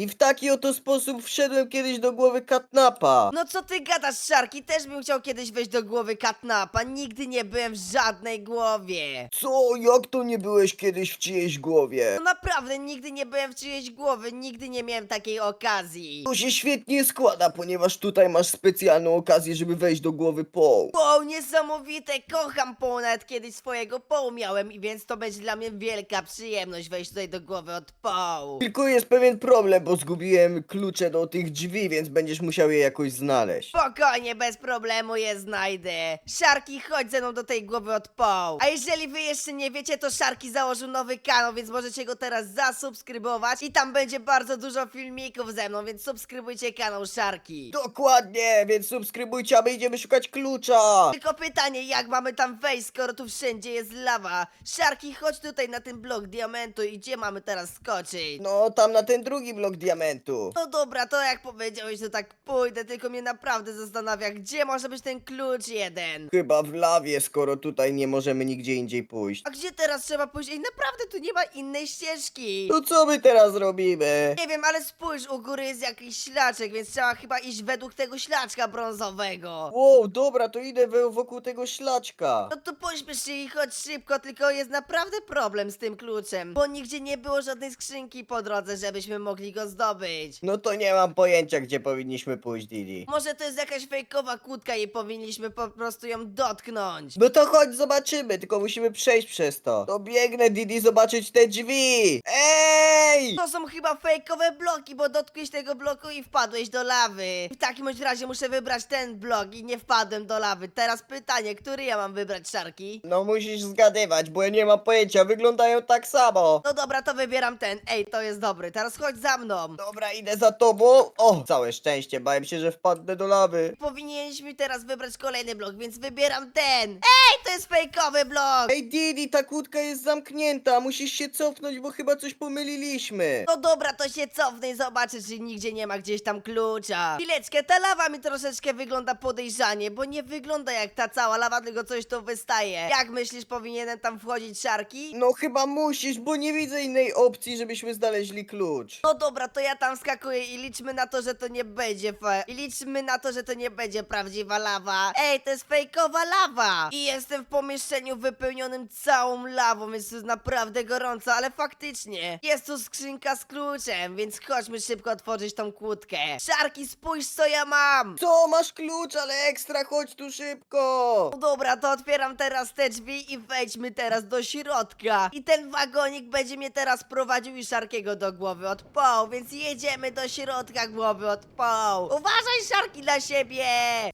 I w taki oto sposób wszedłem kiedyś do głowy Katnapa. No co ty gadasz, Szarki? Też bym chciał kiedyś wejść do głowy Katnapa. Nigdy nie byłem w żadnej głowie. Co? Jak to nie byłeś kiedyś w czyjejś głowie? No naprawdę, nigdy nie byłem w czyjejś głowy. Nigdy nie miałem takiej okazji. To się świetnie składa, ponieważ tutaj masz specjalną okazję, żeby wejść do głowy Paul. Wow, niesamowite! Kocham Poł, nawet kiedyś swojego Poł miałem i więc to będzie dla mnie wielka przyjemność wejść tutaj do głowy od Poł. Tylko jest pewien problem, bo zgubiłem klucze do tych drzwi, więc będziesz musiał je jakoś znaleźć. Spokojnie, bez problemu je znajdę. Szarki, chodź ze mną do tej głowy od Poł. A jeżeli wy jeszcze nie wiecie, to Szarki założył nowy kanał, więc możecie go teraz zasubskrybować i tam będzie bardzo dużo filmików ze mną, więc subskrybujcie kanał Szarki. Dokładnie, więc subskrybujcie, a my idziemy szukać klucza. Tylko pytanie, jak mamy tam wejść, skoro tu wszędzie jest lawa? Szarki, chodź tutaj na ten blok diamentu i gdzie mamy teraz skoczyć? No, tam na ten drugi blok diamentu. No dobra, to jak powiedziałeś, to tak pójdę, tylko mnie naprawdę zastanawia, gdzie może być ten klucz jeden? Chyba w lawie, skoro tutaj nie możemy nigdzie indziej pójść. A gdzie teraz trzeba pójść? Ej, naprawdę tu nie ma innej ścieżki. To co my teraz robimy? Nie wiem, ale spójrz, u góry jest jakiś ślaczek, więc trzeba chyba iść według tego ślaczka brązowego. Wow, dobra, to idę we- wokół tego ślaczka. No to pośpiesz się i chodź szybko, tylko jest naprawdę problem z tym kluczem, bo nigdzie nie było żadnej skrzynki po drodze, żebyśmy mogli go zdobyć. No to nie mam pojęcia, gdzie powinniśmy pójść, Didi. Może to jest jakaś fejkowa kłódka i powinniśmy po prostu ją dotknąć. No to chodź zobaczymy, tylko musimy przejść przez to. To biegnę, Didi, zobaczyć te drzwi. Ej! To są chyba fejkowe bloki, bo dotknąłeś tego bloku i wpadłeś do lawy. W takim bądź razie muszę wybrać ten blok i nie wpadłem do lawy. Teraz pytanie, który ja mam wybrać, Szarki? No musisz zgadywać, bo ja nie mam pojęcia, wyglądają tak samo. No dobra, to wybieram ten. Ej, to jest dobry. Teraz chodź za mną. Dobra, idę za tobą. O, całe szczęście, bałem się, że wpadnę do lawy. Powinniśmy teraz wybrać kolejny blok, więc wybieram ten. Ej, to jest fejkowy blok. Ej, Didi, ta kłódka jest zamknięta, musisz się cofnąć, bo chyba coś pomyliliśmy. No dobra, to się cofnę i zobaczę, czy nigdzie nie ma gdzieś tam klucza. Chwileczkę, ta lawa mi troszeczkę wygląda podejrzanie, bo nie wygląda jak ta cała lawa, tylko coś tu wystaje. Jak myślisz, powinienem tam wchodzić szarki? No chyba musisz, bo nie widzę innej opcji, żebyśmy znaleźli klucz. No dobra, to ja tam skakuję i liczmy na to, że to nie będzie fe... I liczmy na to, że to nie będzie prawdziwa lawa. Ej, to jest fejkowa lawa! I jestem w pomieszczeniu wypełnionym całą lawą, więc to jest naprawdę gorąco, ale faktycznie. Jest tu skrzynka z kluczem, więc chodźmy szybko otworzyć tą kłódkę. Szarki, spójrz co ja mam! Co, masz klucz, ale ekstra, chodź tu szybko. No dobra, to otwieram teraz te drzwi i wejdźmy teraz do środka. I ten wagonik będzie mnie teraz prowadził i Szarkiego do głowy od więc jedziemy do środka głowy od poł. Uważaj Szarki na siebie!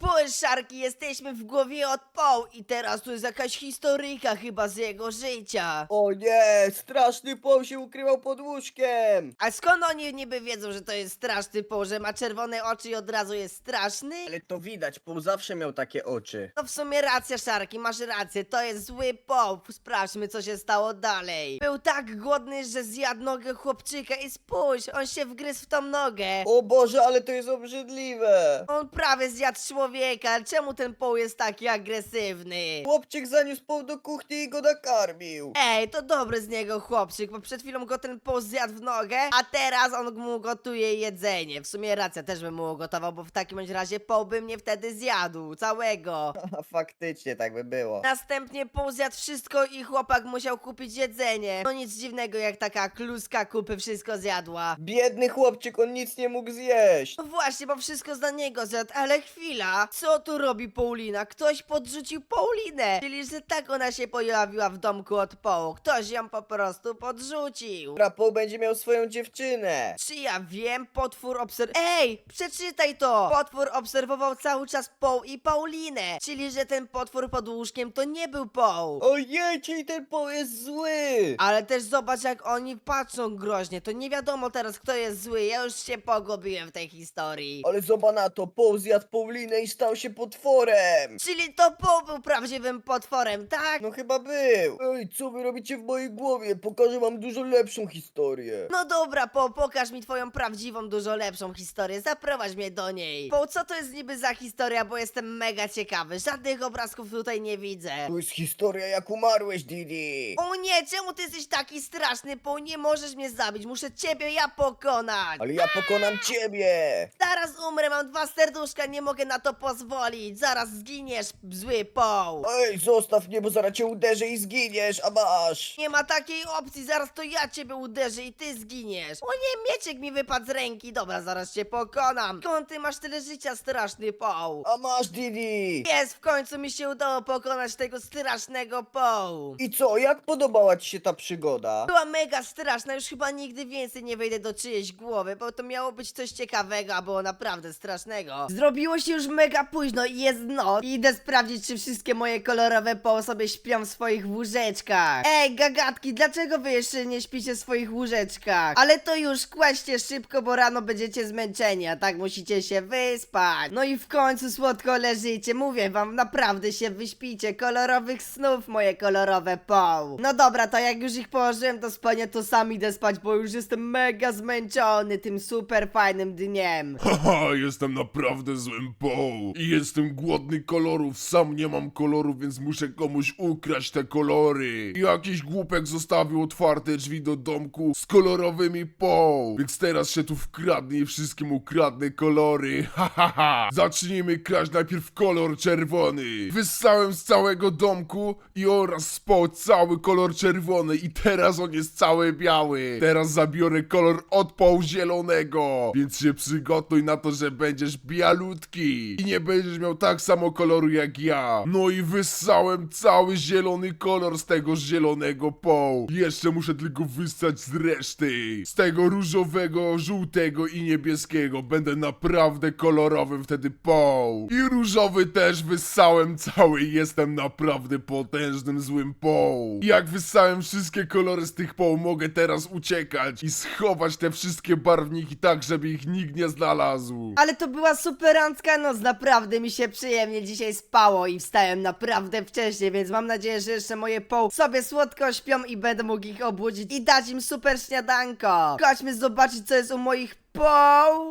Spójrz Szarki, jesteśmy w głowie od poł i teraz tu jest jakaś historyjka chyba z jego życia. O nie, straszny poł się ukrywał pod łóżkiem. A skąd oni niby wiedzą, że to jest straszny poł, że ma czerwone oczy i od razu jest straszny? Ale to widać, poł zawsze miał takie oczy. No w sumie racja, Szarki, masz rację, to jest zły połp. Sprawdźmy, co się stało dalej. Był tak głodny, że zjadł nogę chłopczyka i spójrz, on się wgryzł w tą nogę. O Boże, ale to jest obrzydliwe. On prawie zjadł człowieka, ale czemu ten poł jest taki agresywny? Chłopczyk zaniósł poł do kuchni i go nakarmił. Ej, to dobry z niego chłopczyk, bo przed chwilą go ten poł zjadł w nogę, a teraz on mu gotuje jedzenie. W sumie racja, też bym mu ugotował, bo w takim bądź razie poł by mnie wtedy zjadł, całego. Faktycznie tak by było. Następnie Paul zjadł wszystko i chłopak musiał kupić jedzenie. No nic dziwnego, jak taka kluska kupy wszystko zjadła. Biedny chłopczyk, on nic nie mógł zjeść. No właśnie, bo wszystko za niego zjadł, ale chwila. Co tu robi Paulina? Ktoś podrzucił Paulinę. Czyli, że tak ona się pojawiła w domku od Paul. Ktoś ją po prostu podrzucił. Poł będzie miał swoją dziewczynę. Czy ja wiem? Potwór obserw... Ej, przeczytaj to! Potwór obserwował cały czas Paul i Paulinę. Czyli, że ten potwór pod łóżkiem to nie był Paul. Ojej, czyli ten poł jest zły. Ale też zobacz, jak oni patrzą groźnie. To nie wiadomo teraz, kto jest zły. Ja już się pogubiłem w tej historii. Ale zobacz na to, poł zjadł Paulinę i stał się potworem. Czyli to Paul był prawdziwym potworem, tak? No chyba był. Ej, co wy robicie w mojej głowie? Pokażę wam dużo lepszą historię. No dobra, Po, pokaż mi twoją prawdziwą, dużo lepszą historię. Zaprowadź mnie do niej. Po, co to jest niby za historia, bo jestem mega ciekawy. Żadnych obrazków tutaj nie widzę. To jest historia jak umarłeś, Didi. O nie, czemu ty jesteś taki straszny, Po? Nie możesz mnie zabić. Muszę ciebie ja pokonać. Pokonać. Ale ja pokonam ciebie! Zaraz umrę, mam dwa serduszka, nie mogę na to pozwolić. Zaraz zginiesz, zły poł. Ej, zostaw mnie, bo zaraz cię uderzę i zginiesz, a masz! Nie ma takiej opcji, zaraz to ja ciebie uderzę i ty zginiesz. O nie, mieczek mi wypadł z ręki, dobra, zaraz cię pokonam. Skąd ty masz tyle życia, straszny poł? A masz, Didi! Jest, w końcu mi się udało pokonać tego strasznego połu. I co, jak podobała ci się ta przygoda? Była mega straszna, już chyba nigdy więcej nie wejdę do czyjejś głowy, bo to miało być coś ciekawego, a było naprawdę strasznego. Zrobiło się już mega późno i jest noc. Idę sprawdzić, czy wszystkie moje kolorowe sobie śpią w swoich łóżeczkach. Ej, gagatki, dlaczego wy jeszcze nie śpicie w swoich łóżeczkach? Ale to już kłaście szybko, bo rano będziecie zmęczeni, a tak musicie się wyspać. No i w końcu słodko leżycie, mówię wam, naprawdę się wyśpicie. Kolorowych snów, moje kolorowe poł. No dobra, to jak już ich położyłem do spania, to sam idę spać, bo już jestem mega zmęczony tym super fajnym dniem. Haha, jestem naprawdę złym poł. I jestem głodny kolorów, sam nie mam kolorów, więc muszę komuś ukraść te kolory. Jakiś głupek zostawił otwarte drzwi do domku z kolorowymi poł. Więc teraz się tu wkradnę i wszystkim ukradnę kolory. Hahaha. Zacznijmy kraść najpierw kolor czerwony. Wyssałem z całego domku i oraz spał cały kolor czerwony i teraz on jest cały biały. Teraz zabiorę kolor od połu zielonego. Więc się przygotuj na to, że będziesz bialutki i nie będziesz miał tak samo koloru jak ja. No i wyssałem cały zielony kolor z tego zielonego połu. Jeszcze muszę tylko wyssać z reszty. Z tego różowego, żółtego i niebieskiego. Będę naprawdę kolorowym wtedy poł. I różowy też wyssałem cały i jestem naprawdę potężnym złym poł. Jak wyssałem wszystkie kolory z tych poł, mogę teraz uciekać i schować te wszystkie barwniki tak, żeby ich nikt nie znalazł. Ale to była superancka noc, naprawdę mi się przyjemnie dzisiaj spało i wstałem naprawdę wcześnie, więc mam nadzieję, że jeszcze moje poł sobie słodko śpią i będę mógł ich obudzić i dać im super śniadanko. Chodźmy zobaczyć, co jest u moich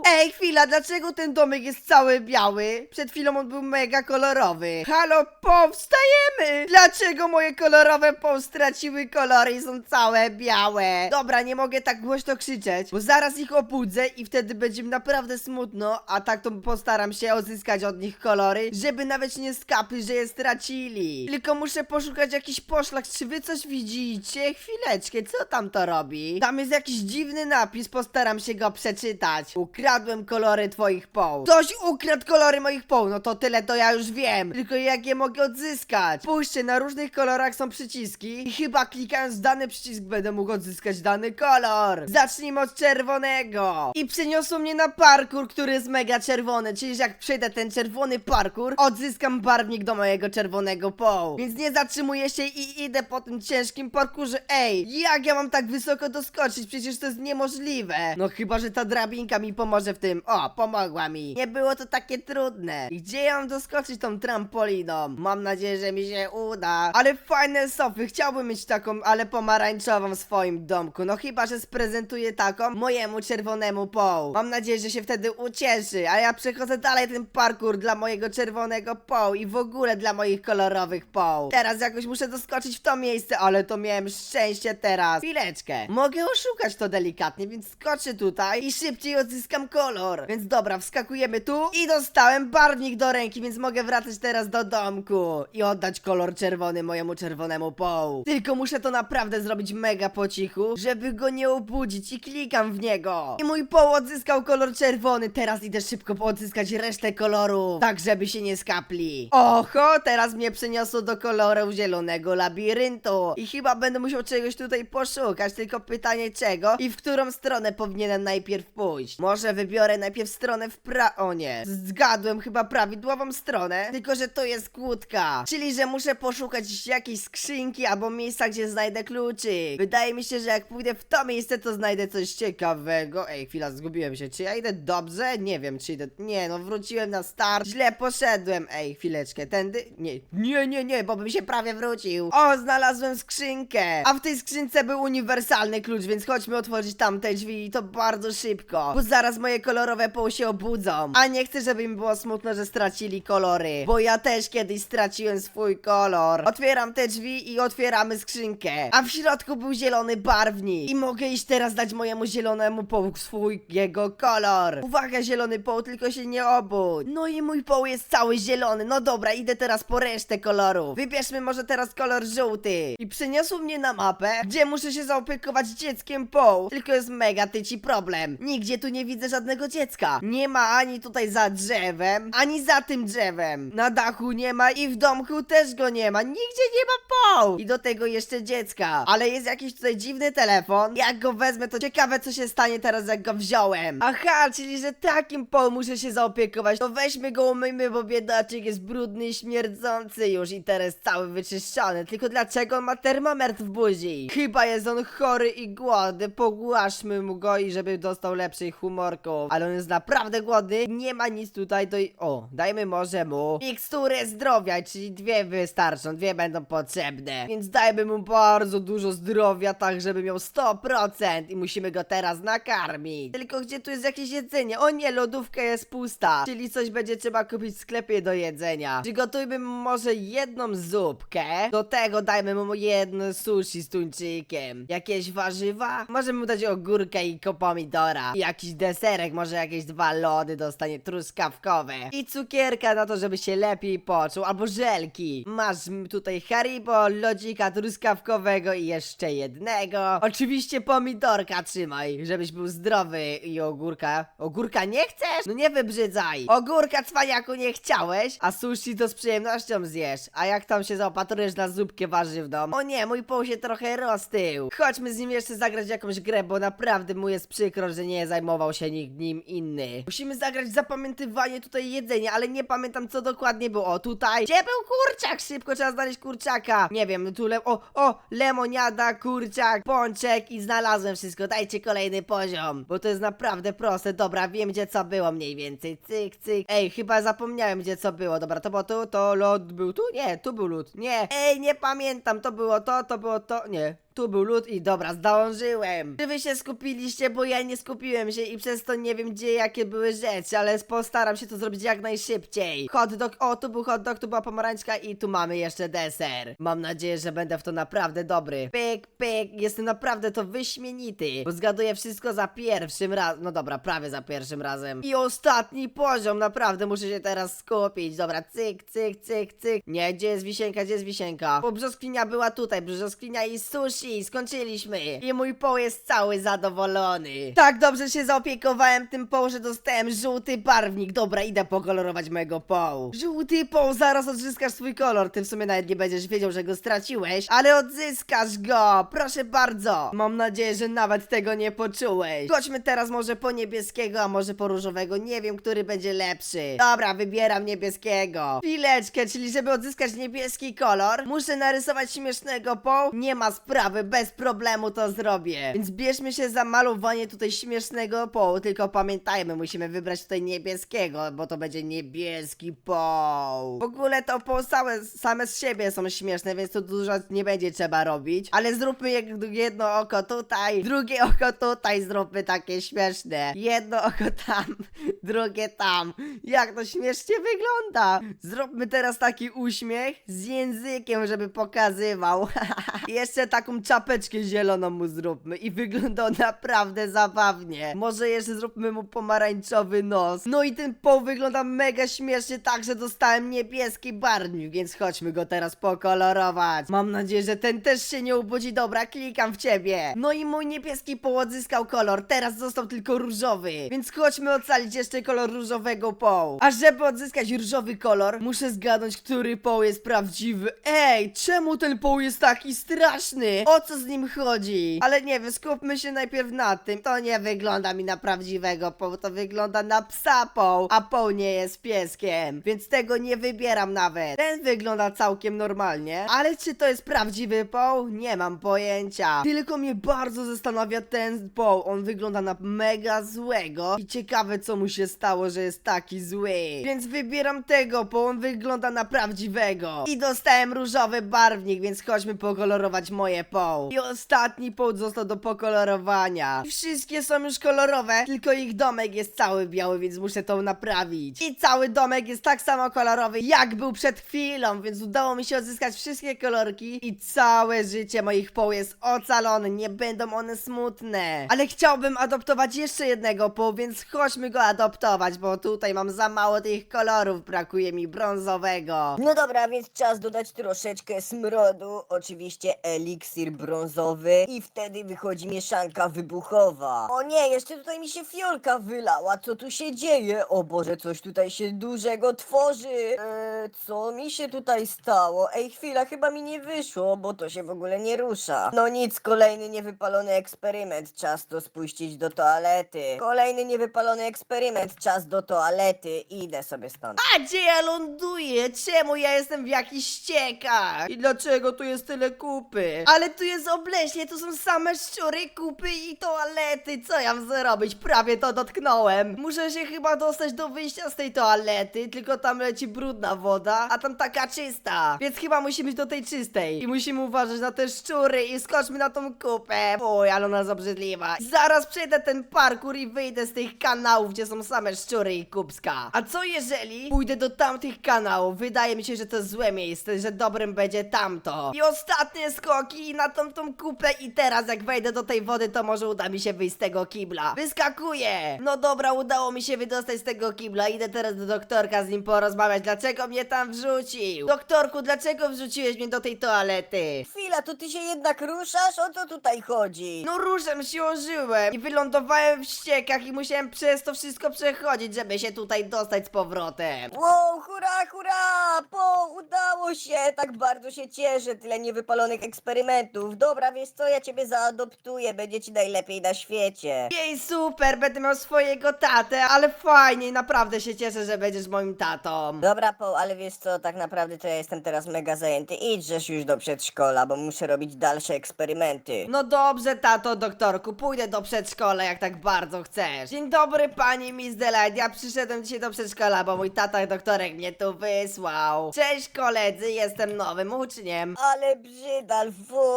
Ej, chwila, dlaczego ten domek jest cały biały? Przed chwilą on był mega kolorowy. Halo, poł, wstajemy! Dlaczego moje kolorowe poł straciły kolory i są całe białe? Dobra, nie mogę tak głośno krzyczeć, bo zaraz ich obudzę i wtedy będzie mi naprawdę smutno, a tak to postaram się odzyskać od nich kolory, żeby nawet nie skapli, że je stracili. Tylko muszę poszukać jakichś poszlak, czy wy coś widzicie? Chwileczkę, co tam to robi? Tam jest jakiś dziwny napis, postaram się go przeczytać. Ukradłem kolory twoich poł. Ktoś ukradł kolory moich poł, no to tyle to ja już wiem. Tylko jak je mogę odzyskać? Spójrzcie, na różnych kolorach są przyciski i chyba klikając w dany przycisk będę mógł odzyskać dany kolor. Zacznijmy od czerwonego. I przeniosło mnie na parkour, który jest mega czerwony, czyli jak przejdę ten czerwony parkour, odzyskam barwnik do mojego czerwonego połu. Więc nie zatrzymuję się i idę po tym ciężkim parkurze. Ej, jak ja mam tak wysoko doskoczyć? Przecież to jest niemożliwe. No chyba, że ta drabinka mi pomoże w tym. O, pomogła mi. Nie było to takie trudne. Gdzie mam doskoczyć tą trampoliną? Mam nadzieję, że mi się uda. Ale fajne sofy, chciałbym mieć taką, ale pomarańczową w swoim domku. No chyba, że sprezentuję taką mojemu czerwonemu połu. Mam nadzieję, że się wtedy ucieszy. A ja przechodzę dalej ten parkour dla mojego czerwonego połu i w ogóle dla moich kolorowych połów. Teraz jakoś muszę doskoczyć w to miejsce, ale to miałem szczęście teraz. Chwileczkę. Mogę oszukać to delikatnie, więc skoczę tutaj i szybciej odzyskam kolor. Więc dobra, wskakujemy tu i dostałem barwnik do ręki, więc mogę wracać teraz do domku i oddać kolor czerwony mojemu czerwonemu połu. Tylko muszę to naprawdę zrobić mega po cichu, żeby go nie obudzić i klikam w niego. I mój poł odzyskał kolor czerwony, teraz idę szybko odzyskać resztę kolorów, tak żeby się nie skapli. Oho, teraz mnie przeniosło do koloru zielonego labiryntu i chyba będę musiał czegoś tutaj poszukać, tylko pytanie czego i w którą stronę powinienem najpierw pójść. Może wybiorę najpierw stronę w pra... O nie, zgadłem chyba prawidłową stronę, tylko że to jest kłódka, czyli że muszę poszukać jakiejś skrzynki albo miejsca, gdzie znajdę kluczyk. Wydaje mi się, że jak pójdę w to miejsce, to znajdę coś ciekawego. Ej, chwila, zgubiłem się. Czy ja idę dobrze? Nie wiem, czy idę... Nie, no wróciłem na start. Źle poszedłem. Ej, chwileczkę, tędy? Nie, nie, nie, nie, bo bym się prawie wrócił. O, znalazłem skrzynkę. A w tej skrzynce był uniwersalny klucz, więc chodźmy otworzyć tamte drzwi i to bardzo szybko. Szybko, bo zaraz moje kolorowe poł się obudzą. A nie chcę, żeby im było smutno, że stracili kolory, bo ja też kiedyś straciłem swój kolor. Otwieram te drzwi i otwieramy skrzynkę, a w środku był zielony barwnik. I mogę iść teraz dać mojemu zielonemu połu swój jego kolor. Uwaga, zielony poł, tylko się nie obudź. No i mój poł jest cały zielony. No dobra, idę teraz po resztę kolorów. Wybierzmy może teraz kolor żółty. I przyniosło mnie na mapę, gdzie muszę się zaopiekować dzieckiem poł. Tylko jest mega tyci problem. Nigdzie tu nie widzę żadnego dziecka. Nie ma ani tutaj za drzewem, ani za tym drzewem. Na dachu nie ma i w domku też go nie ma. Nigdzie nie ma poł. I do tego jeszcze dziecka. Ale jest jakiś tutaj dziwny telefon. Jak go wezmę, to ciekawe co się stanie teraz jak go wziąłem. Aha, czyli że takim poł muszę się zaopiekować. To weźmy go umyjmy, bo biedaczek jest brudny i śmierdzący już i teraz cały wyczyszczony. Tylko dlaczego on ma termometr w buzi? Chyba jest on chory i głodny. Pogłaszmy mu go i żeby dostał lepszych humorków. Ale on jest naprawdę głodny. Nie ma nic tutaj do... O, dajmy może mu miksturę zdrowia, czyli dwie wystarczą. Dwie będą potrzebne. Więc dajmy mu bardzo dużo zdrowia, tak żeby miał 100% i musimy go teraz nakarmić. Tylko gdzie tu jest jakieś jedzenie? O nie, lodówka jest pusta. Czyli coś będzie trzeba kupić w sklepie do jedzenia. Przygotujmy mu może jedną zupkę. Do tego dajmy mu jedno sushi z tuńczykiem. Jakieś warzywa? Możemy mu dać ogórkę i ko- pomidora. Jakiś deserek, może jakieś dwa lody dostanie truskawkowe. I cukierka na to, żeby się lepiej poczuł. Albo żelki. Masz tutaj Haribo, lodzika truskawkowego i jeszcze jednego. Oczywiście pomidorka trzymaj, żebyś był zdrowy i ogórka. Ogórka nie chcesz? No nie wybrzydzaj. Ogórka cwaniaku nie chciałeś, a sushi to z przyjemnością zjesz. A jak tam się zaopatrujesz na zupkę warzywną? O nie, mój poł się trochę roztył. Chodźmy z nim jeszcze zagrać jakąś grę, bo naprawdę mu jest przykro, że nie zajmował się nikt nim inny. Musimy zagrać zapamiętywanie tutaj jedzenia, ale nie pamiętam co dokładnie było. O, tutaj. Gdzie był kurczak? Szybko trzeba znaleźć kurczaka. Nie wiem, tu le... O, o, lemoniada, kurczak, pączek i znalazłem wszystko. Dajcie kolejny poziom, bo to jest naprawdę proste. Dobra, wiem gdzie co było mniej więcej. Cyk, cyk. Ej, chyba zapomniałem gdzie co było. Dobra, to było tu, to lód był tu? Nie, tu był lód. Nie. Ej, nie pamiętam. To było to, to było to. Nie. Tu był lód i dobra, zdążyłem. Czy wy się skupiliście, bo ja nie skupiłem się i przez to nie wiem gdzie jakie były rzeczy, ale postaram się to zrobić jak najszybciej. Hot dog, o tu był hot dog, tu była pomarańczka i tu mamy jeszcze deser. Mam nadzieję, że będę w to naprawdę dobry. Pyk, pyk, jestem naprawdę to wyśmienity, bo zgaduję wszystko za pierwszym razem. No dobra, prawie za pierwszym razem. I ostatni poziom, naprawdę muszę się teraz skupić. Dobra, cyk, cyk, cyk, cyk. Nie, gdzie jest wisienka, gdzie jest wisienka? Bo brzoskwinia była tutaj, brzoskwinia i sushi, skończyliśmy. I mój poł jest cały zadowolony. Tak dobrze się zaopiekowałem tym poł, że dostałem żółty barwnik. Dobra, idę pokolorować mojego poł. Żółty poł, zaraz odzyskasz swój kolor. Ty w sumie nawet nie będziesz wiedział, że go straciłeś, ale odzyskasz go. Proszę bardzo. Mam nadzieję, że nawet tego nie poczułeś. Chodźmy teraz może po niebieskiego, a może po różowego. Nie wiem, który będzie lepszy. Dobra, wybieram niebieskiego. Chwileczkę, czyli żeby odzyskać niebieski kolor, muszę narysować śmiesznego poł. Nie ma sprawy, bez problemu to zrobię. Więc bierzmy się za malowanie tutaj śmiesznego połu, tylko pamiętajmy, musimy wybrać tutaj niebieskiego, bo to będzie niebieski poł. W ogóle to poł same, same z siebie są śmieszne, więc tu dużo nie będzie trzeba robić. Ale zróbmy jedno oko tutaj, drugie oko tutaj, zróbmy takie śmieszne. Jedno oko tam, drugie tam. Jak to śmiesznie wygląda. Zróbmy teraz taki uśmiech z językiem, żeby pokazywał. Jeszcze taką czapeczkę zieloną mu zróbmy i wygląda on naprawdę zabawnie. Może jeszcze zróbmy mu pomarańczowy nos. No i ten poł wygląda mega śmiesznie, tak że dostałem niebieski barwnik, więc chodźmy go teraz pokolorować. Mam nadzieję, że ten też się nie ubudzi. Dobra, klikam w ciebie. No i mój niebieski poł odzyskał kolor, teraz został tylko różowy. Więc chodźmy ocalić jeszcze kolor różowego połu. A żeby odzyskać różowy kolor, muszę zgadnąć, który poł jest prawdziwy. Ej, czemu ten poł jest taki straszny? O co z nim chodzi? Ale nie wiem, skupmy się najpierw na tym. To nie wygląda mi na prawdziwego połu, to wygląda na psa poł, a poł nie jest pieskiem. Więc tego nie wybieram nawet. Ten wygląda całkiem normalnie, ale czy to jest prawdziwy poł? Nie mam pojęcia. Tylko mnie bardzo zastanawia ten poł. On wygląda na mega złego i ciekawe co mu się stało, że jest taki zły. Więc wybieram tego, bo on wygląda na prawdziwego. I dostałem różowy barwnik, więc chodźmy pokolorować moje poł. I ostatni poł został do pokolorowania. I wszystkie są już kolorowe, tylko ich domek jest cały biały, więc muszę to naprawić. I cały domek jest tak samo kolorowy, jak był przed chwilą, więc udało mi się odzyskać wszystkie kolorki i całe życie moich poł jest ocalone, nie będą one smutne. Ale chciałbym adoptować jeszcze jednego poł, więc chodźmy go adoptować, bo tutaj mam za mało tych kolorów, brakuje mi brązowego. No dobra, więc czas dodać troszeczkę smrodu, oczywiście eliksir brązowy i wtedy wychodzi mieszanka wybuchowa. O nie, jeszcze tutaj mi się fiolka wylała, co tu się dzieje? O Boże, coś tutaj się dużego tworzy. Eee, co mi się tutaj stało? Ej, chwila, chyba mi nie wyszło, bo to się w ogóle nie rusza. No nic, kolejny niewypalony eksperyment, czas to spuścić do toalety. Kolejny niewypalony eksperyment, czas do toalety, idę sobie stąd. A gdzie ja ląduję? Czemu ja jestem w jakichś ściekach? I dlaczego tu jest tyle kupy? Ale tu jest obleśnie, tu są same szczury, kupy i toalety. Co ja mam zrobić? Prawie to dotknąłem. Muszę się chyba dostać do wyjścia z tej toalety, tylko tam leci brudna woda, a tam taka czysta. Więc chyba musimy iść do tej czystej. I musimy uważać na te szczury i skoczmy na tą kupę. Oj, ale ona jest obrzydliwa. Zaraz przejdę ten parkour i wyjdę z tych kanałów, gdzie są same szczury i kubska. A co jeżeli pójdę do tamtych kanałów? Wydaje mi się, że to złe miejsce, że dobrym będzie tamto. I ostatnie skoki na tą tą kupę i teraz jak wejdę do tej wody, to może uda mi się wyjść z tego kibla. Wyskakuję! No dobra, udało mi się wydostać z tego kibla. Idę teraz do doktorka z nim porozmawiać. Dlaczego mnie tam wrzucił? Doktorku, dlaczego wrzuciłeś mnie do tej toalety? Chwila, to ty się jednak ruszasz? O co tutaj chodzi? No ruszem się ożyłem i wylądowałem w ściekach i musiałem przez to wszystko przechodzić, żeby się tutaj dostać z powrotem. Wow, hurra, hurra! Po, udało się! Tak bardzo się cieszę, tyle niewypalonych eksperymentów. Dobra, wiesz co, ja ciebie zaadoptuję, będzie ci najlepiej na świecie. Jej, super, będę miał swojego tatę, ale fajnie, naprawdę się cieszę, że będziesz moim tatą. Dobra, Po, ale wiesz co, tak naprawdę to ja jestem teraz mega zajęty. Idźesz już do przedszkola, bo muszę robić dalsze eksperymenty. No dobrze, tato, doktorku, pójdę do przedszkola, jak tak bardzo chcesz. Dzień dobry, pani Miss Delight, ja przyszedłem dzisiaj do przedszkola, bo mój tata doktorek mnie tu wysłał. Cześć koledzy, jestem nowym uczniem. Ale brzydal,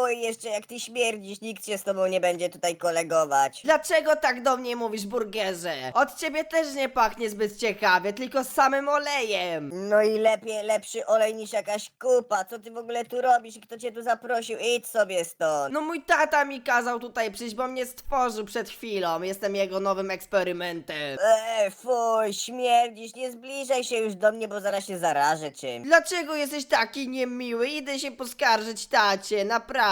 wuj, jeszcze jak ty śmierdzisz, nikt się z tobą nie będzie tutaj kolegować. Dlaczego tak do mnie mówisz, burgerze? Od ciebie też nie pachnie zbyt ciekawie, tylko samym olejem. No i lepiej, lepszy olej niż jakaś kupa. Co ty w ogóle tu robisz i kto cię tu zaprosił? Idź sobie stąd. No mój tata mi kazał tutaj przyjść, bo mnie stworzył przed chwilą. Jestem jego nowym eksperymentem. Eee, fuj, śmierdzisz, nie zbliżaj się już do mnie, bo zaraz się zarażę czymś. Dlaczego jesteś taki niemiły? Idę się poskarżyć tacie,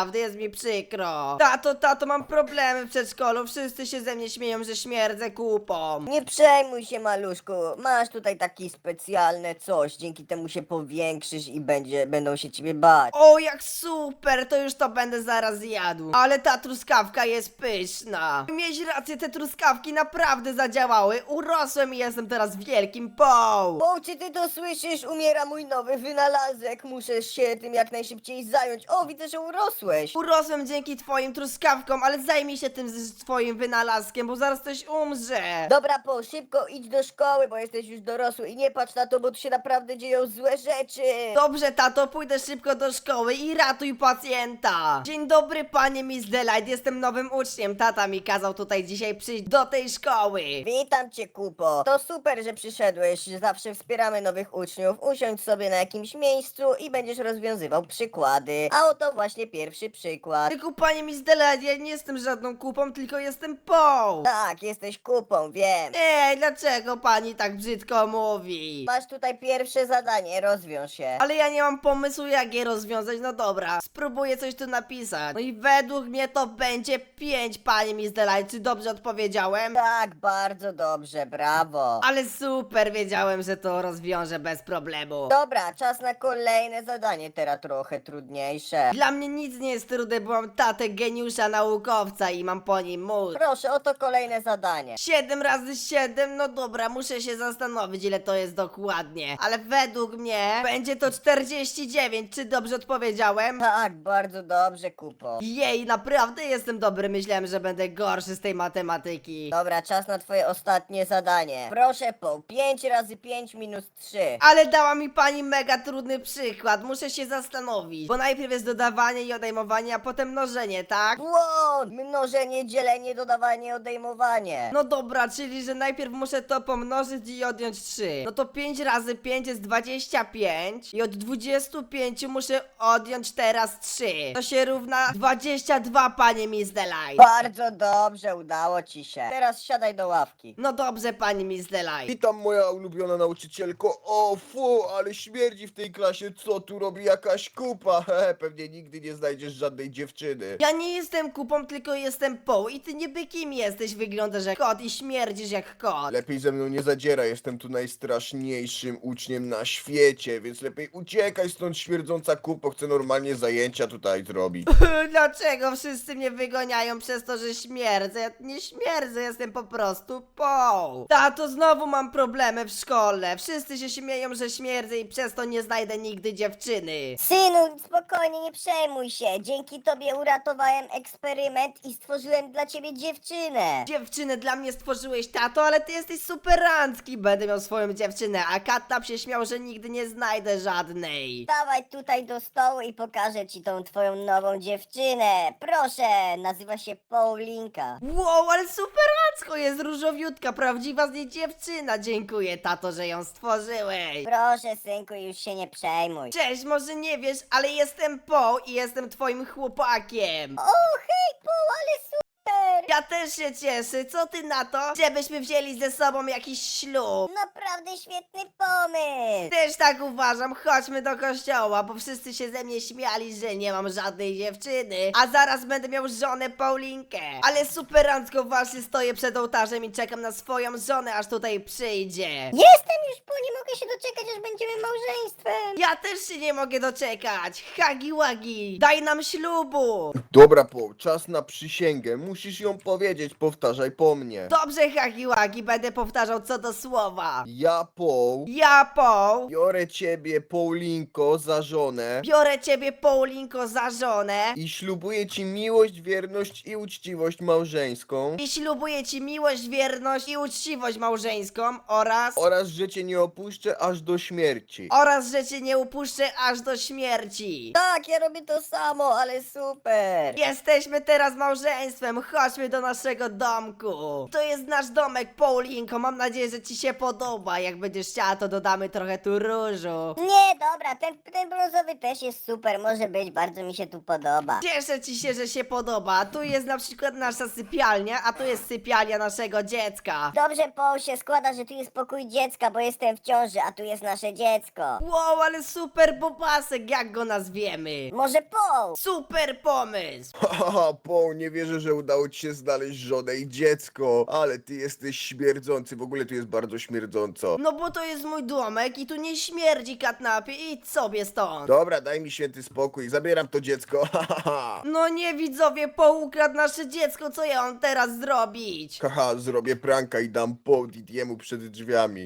naprawdę jest mi przykro. Tato, tato, mam problemy w przedszkolu, wszyscy się ze mnie śmieją, że śmierdzę kupą. Nie przejmuj się, maluszku. Masz tutaj taki specjalne coś. Dzięki temu się powiększysz i będzie, będą się ciebie bać. O, jak super, to już to będę zaraz jadł. Ale ta truskawka jest pyszna. Miałeś rację, te truskawki naprawdę zadziałały. Urosłem i jestem teraz wielkim poł. Bo czy ty to słyszysz? Umiera mój nowy wynalazek. Muszę się tym jak najszybciej zająć. O, widzę, że urosłeś. Urosłem dzięki twoim truskawkom, ale zajmij się tym z twoim wynalazkiem, bo zaraz ktoś umrze. Dobra, po szybko idź do szkoły, bo jesteś już dorosły i nie patrz na to, bo tu się naprawdę dzieją złe rzeczy. Dobrze, tato, pójdę szybko do szkoły i ratuj pacjenta. Dzień dobry, panie Miss Delight, jestem nowym uczniem. Tata mi kazał tutaj dzisiaj przyjść do tej szkoły. Witam cię, Kupo. To super, że przyszedłeś. Zawsze wspieramy nowych uczniów. Usiądź sobie na jakimś miejscu i będziesz rozwiązywał przykłady. A oto właśnie pierwszy przykład. Tylko, panie Miss Delight, ja nie jestem żadną kupą, tylko jestem Poł. Tak, jesteś kupą, wiem. Ej, dlaczego pani tak brzydko mówi? Masz tutaj pierwsze zadanie, rozwiąż się. Ale ja nie mam pomysłu, jak je rozwiązać. No dobra, spróbuję coś tu napisać. No i według mnie to będzie 5, panie Miss Delight. Czy dobrze odpowiedziałem? Tak, bardzo dobrze, brawo. Ale super, wiedziałem, że to rozwiążę bez problemu. Dobra, czas na kolejne zadanie, teraz trochę trudniejsze. Dla mnie nic nie jest trudne, bo mam tatę geniusza naukowca i mam po nim mózg. Proszę, oto kolejne zadanie. 7 razy 7, no dobra, muszę się zastanowić ile to jest dokładnie. Ale według mnie będzie to 49, czy dobrze odpowiedziałem? Tak, bardzo dobrze, Kupo. Jej, naprawdę jestem dobry, myślałem, że będę gorszy z tej matematyki. Dobra, czas na twoje ostatnie zadanie. Proszę po 5 razy 5 minus 3. Ale dała mi pani mega trudny przykład, muszę się zastanowić. Bo najpierw jest dodawanie i odejmowanie, a potem mnożenie, tak? Błąd! Mnożenie, dzielenie, dodawanie, odejmowanie. No dobra, czyli że najpierw muszę to pomnożyć i odjąć 3. No to 5 razy 5 jest 25 i od 25 muszę odjąć teraz 3. To się równa 22, panie Miss Delight. Bardzo dobrze, udało ci się. Teraz siadaj do ławki. No dobrze, pani Miss Delight. Witam moja ulubiona nauczycielko. O fu, ale śmierdzi w tej klasie, co tu robi jakaś kupa. Hehe, pewnie nigdy nie znajdziesz żadnej dziewczyny. Ja nie jestem kupą, tylko jestem poł i ty niby kim jesteś, wyglądasz jak kot i śmierdzisz jak kot. Lepiej ze mną nie zadziera, jestem tu najstraszniejszym uczniem na świecie, więc lepiej uciekaj stąd śmierdząca kupo, chcę normalnie zajęcia tutaj zrobić. Dlaczego wszyscy mnie wygoniają przez to, że śmierdzę? Ja nie śmierdzę, jestem po prostu poł. Tato, znowu mam problemy w szkole. Wszyscy się śmieją, że śmierdzę i przez to nie znajdę nigdy dziewczyny. Synu, spokojnie, nie przejmuj się. Dzięki tobie uratowałem eksperyment i stworzyłem dla ciebie dziewczynę. Dziewczynę dla mnie stworzyłeś, tato, ale ty jesteś superancki. Będę miał swoją dziewczynę, a Katnap się śmiał, że nigdy nie znajdę żadnej. Dawaj tutaj do stołu i pokażę ci tą twoją nową dziewczynę. Proszę, nazywa się Paulinka. Wow, ale superancko jest różowiutka, prawdziwa z niej dziewczyna. Dziękuję, tato, że ją stworzyłeś. Proszę, synku, już się nie przejmuj. Cześć, może nie wiesz, ale jestem Po i jestem twoim chłopakiem. O, hej, Paul, ale super! Ja też się cieszę, co ty na to, żebyśmy wzięli ze sobą jakiś ślub? Naprawdę świetny pomysł! Też tak uważam, chodźmy do kościoła, bo wszyscy się ze mnie śmiali, że nie mam żadnej dziewczyny, a zaraz będę miał żonę Paulinkę. Ale superancko właśnie stoję przed ołtarzem i czekam na swoją żonę, aż tutaj przyjdzie. Jestem już po, nie mogę się doczekać, aż będziemy małżeństwem! Ja też się nie mogę doczekać. Hagi wagi, daj nam ślubu. Dobra, po, czas na przysięgę, musisz ją powiedzieć, powtarzaj po mnie. Dobrze, Hagi wagi, będę powtarzał co do słowa. Ja, Paul, Ja, Paul, biorę ciebie, Paulinko, za żonę biorę ciebie, Paulinko, za żonę i ślubuję ci miłość, wierność i uczciwość małżeńską i ślubuję ci miłość, wierność i uczciwość małżeńską oraz... oraz, że cię nie opuszczę aż do śmierci. oraz, że cię nie upuszczę aż do śmierci. Tak, ja robię to samo, ale super! Jesteśmy teraz małżeństwem, chodźmy do naszego domku. To jest nasz domek, Paulinko, mam nadzieję, że ci się podoba. Jak będziesz chciała, to dodamy trochę tu różu. Nie, dobra, ten, ten brązowy też jest super, może być, bardzo mi się tu podoba. Cieszę ci się, że się podoba. Tu jest na przykład nasza sypialnia, a tu jest sypialnia naszego dziecka. Dobrze, Paul, się składa, że tu jest pokój dziecka, bo jestem w ciąży, a tu jest nasze dziecko. Wow, ale super bobasek, jak go nazwiemy? Może Paul? Super pomysł! Haha, Paul, nie wierzę, że udało ci się znaleźć żonę i dziecko, ale ty jesteś śmierdzący, w ogóle tu jest bardzo śmierdząco. No bo to jest mój domek i tu nie śmierdzi katnapie, idź sobie stąd. Dobra, daj mi święty spokój, zabieram to dziecko, haha. No nie widzowie, poukradł nasze dziecko, co ja mam teraz zrobić? Haha, zrobię pranka i dam po Didiemu przed drzwiami.